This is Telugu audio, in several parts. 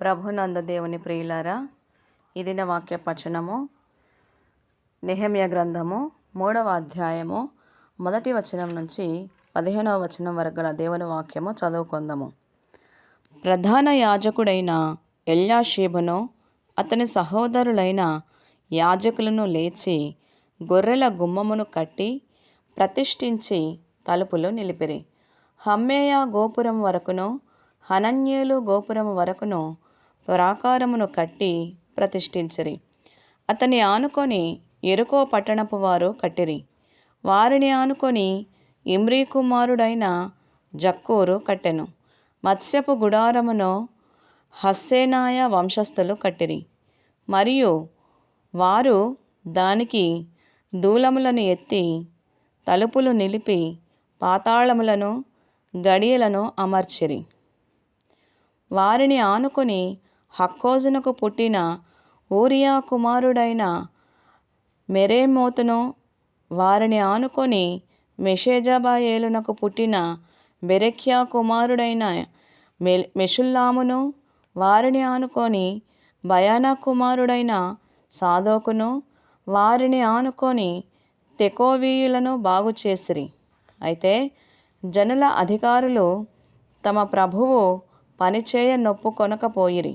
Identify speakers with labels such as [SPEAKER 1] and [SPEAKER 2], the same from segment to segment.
[SPEAKER 1] ప్రభునంద దేవుని ప్రియులారా ఇది వాక్య పచనము నెహమ్య గ్రంథము మూడవ అధ్యాయము మొదటి వచనం నుంచి పదిహేనవ వచనం వరకు గల దేవుని వాక్యము చదువుకుందాము. ప్రధాన యాజకుడైన ఎల్యాషేబును అతని సహోదరులైన యాజకులను లేచి గొర్రెల గుమ్మమును కట్టి ప్రతిష్ఠించి తలుపులు నిలిపిరి. హమ్మేయ గోపురం వరకును హనన్యేలు గోపురం వరకును ప్రాకారమును కట్టి ప్రతిష్ఠించిరి. అతని ఆనుకొని ఎరుకో పట్టణపు వారు కట్టిరి. వారిని ఆనుకొని ఇమ్రీ కుమారుడైన జక్కూరు కట్టెను. మత్స్యపు గుడారమును హస్సేనాయ వంశస్థులు కట్టిరి. మరియు వారు దానికి దూలములను ఎత్తి తలుపులు నిలిపి పాతాళములను గడియలను అమర్చిరి. వారిని ఆనుకొని హక్కోజునకు పుట్టిన ఊరియా కుమారుడైన మెరేమోతును వారిని ఆనుకొని మెషేజాబాయేలునకు పుట్టిన బెరెక్యా కుమారుడైన మె మెషుల్లామును వారిని ఆనుకొని భయానా కుమారుడైన సాదోకును వారిని ఆనుకొని తెకోవీయులను బాగు చేసిరి అయితే జనుల అధికారులు తమ ప్రభువు పనిచేయ నొప్పుకొనకపోయిరి.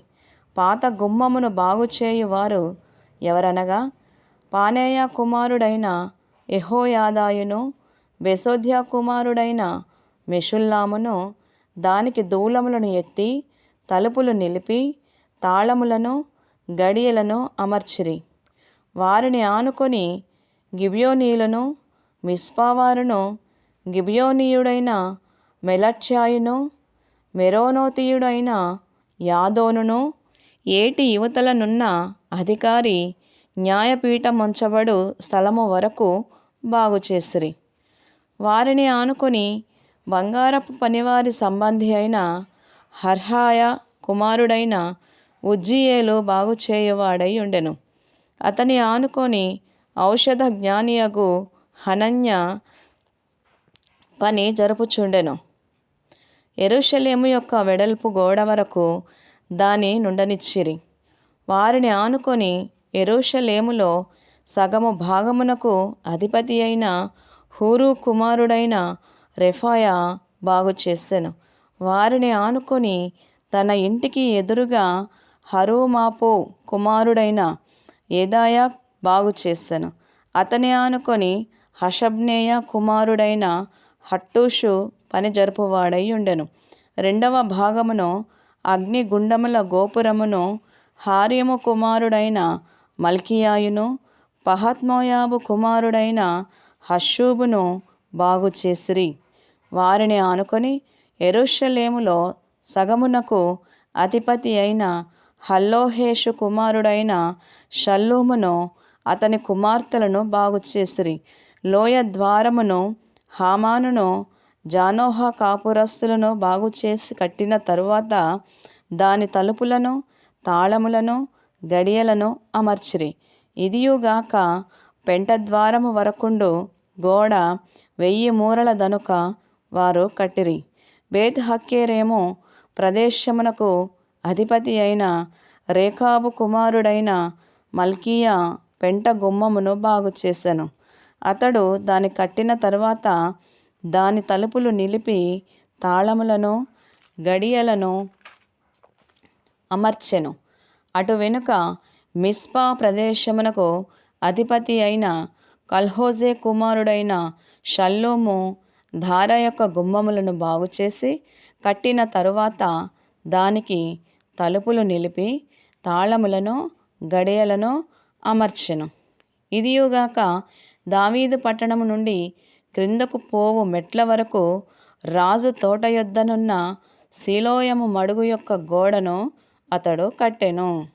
[SPEAKER 1] పాత గుమ్మమును బాగుచేయువారు ఎవరనగా? పానేయ కుమారుడైన ఎహోయాదాయును బెసోధ్య కుమారుడైన మెషుల్లామును దానికి దూలములను ఎత్తి తలుపులు నిలిపి తాళములను గడియలను అమర్చిరి. వారిని ఆనుకొని గిబియోనీయులను మిస్పావారును గిబియోనీయుడైన మెలట్యాయును మెరోనోతీయుడైన యాదోనును ఏటి యువతలనున్న అధికారి న్యాయపీఠముంచబడు స్థలము వరకు బాగుచేసిరి వారిని ఆనుకొని బంగారపు పనివారి సంబంధి అయిన హర్హాయ కుమారుడైన ఉజ్జియేలు బాగుచేయువాడై ఉండెను. అతని ఆనుకొని ఔషధ జ్ఞానియగు హనన్య పని జరుపుచుండెను. ఎరుషలేము యొక్క వెడల్పు గోడ వరకు దాని నుండనిచ్చిరి. వారిని ఆనుకొని ఎరోషలేములో సగము భాగమునకు అధిపతి అయిన హూరు కుమారుడైన రెఫాయా బాగు చేసెను. వారిని ఆనుకొని తన ఇంటికి ఎదురుగా హరుమాపు కుమారుడైన ఏదాయా బాగు చేసెను. అతని ఆనుకొని హషబ్నేయ కుమారుడైన హట్టూషు పని జరుపువాడై ఉండెను. రెండవ భాగమును అగ్నిగుండముల గోపురమును హార్యము కుమారుడైన మల్కియాయును పహత్మోయాబు కుమారుడైన హషూబును బాగు చేసిరి. వారిని ఆనుకొని ఎరుషలేములో సగమునకు అధిపతి అయిన హల్లోహేషు కుమారుడైన షల్లూమును అతని కుమార్తెలను బాగు చేసిరి. లోయ ద్వారమును హామానును జానోహ కాపురస్తులను బాగు చేసి కట్టిన తరువాత దాని తలుపులను తాళములను గడియలను అమర్చిరి. ఇదియుగాక పెంటద్వారము వరకుండు గోడ వెయ్యి మూరల దనుక వారు కట్టిరి. బేత్ హక్కేరేమో ప్రదేశమునకు అధిపతి అయిన రేఖాబు కుమారుడైన మల్కీయా పెంట గుమ్మమును బాగు చేశాను అతడు దాన్ని కట్టిన తరువాత దాని తలుపులు నిలిపి తాళములను గడియలను అమర్చెను. అటు వెనుక మిస్పా ప్రదేశమునకు అధిపతి అయిన కల్హోజే కుమారుడైన షల్లోము ధార యొక్క గుమ్మములను బాగుచేసి కట్టిన తరువాత దానికి తలుపులు నిలిపి తాళములను గడియలను అమర్చెను. ఇదియుగాక దావీదు పట్టణము నుండి క్రిందకు పోవు మెట్ల వరకు రాజు తోట యొద్దనున్న శిలోయము మడుగు యొక్క గోడను అతడు కట్టెను.